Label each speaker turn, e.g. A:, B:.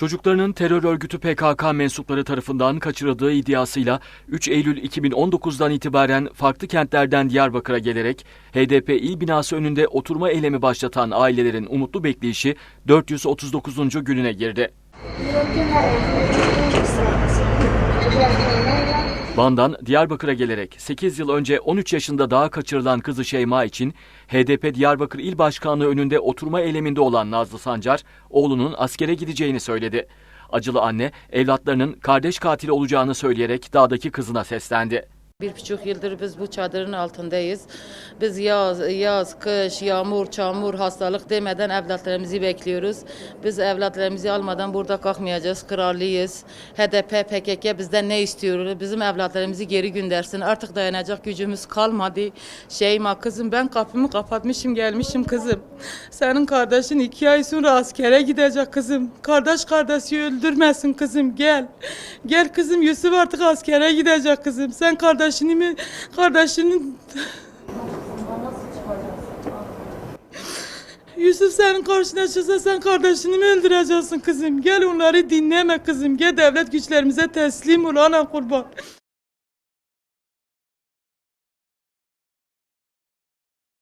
A: Çocuklarının terör örgütü PKK mensupları tarafından kaçırıldığı iddiasıyla 3 Eylül 2019'dan itibaren farklı kentlerden Diyarbakır'a gelerek HDP il binası önünde oturma eylemi başlatan ailelerin umutlu bekleyişi 439. gününe girdi. Van'dan Diyarbakır'a gelerek 8 yıl önce 13 yaşında daha kaçırılan kızı Şeyma için HDP Diyarbakır İl Başkanlığı önünde oturma eyleminde olan Nazlı Sancar, oğlunun askere gideceğini söyledi. Acılı anne, evlatlarının kardeş katili olacağını söyleyerek dağdaki kızına seslendi.
B: Bir buçuk yıldır biz bu çadırın altındayız. Biz yaz, yaz, kış, yağmur, çamur, hastalık demeden evlatlarımızı bekliyoruz. Biz evlatlarımızı almadan burada kalkmayacağız. Krallıyız. HDP, PKK bizden ne istiyor? Bizim evlatlarımızı geri göndersin. Artık dayanacak gücümüz kalmadı. Şeyma kızım ben kapımı kapatmışım gelmişim kızım. Senin kardeşin iki ay sonra askere gidecek kızım. Kardeş kardeşi öldürmesin kızım gel. Gel kızım Yusuf artık askere gidecek kızım. Sen kardeşini mi kardeşinin Yusuf senin karşına çıksa sen kardeşini mi öldüreceksin kızım? Gel onları dinleme kızım. Gel devlet güçlerimize teslim ol ana kurban.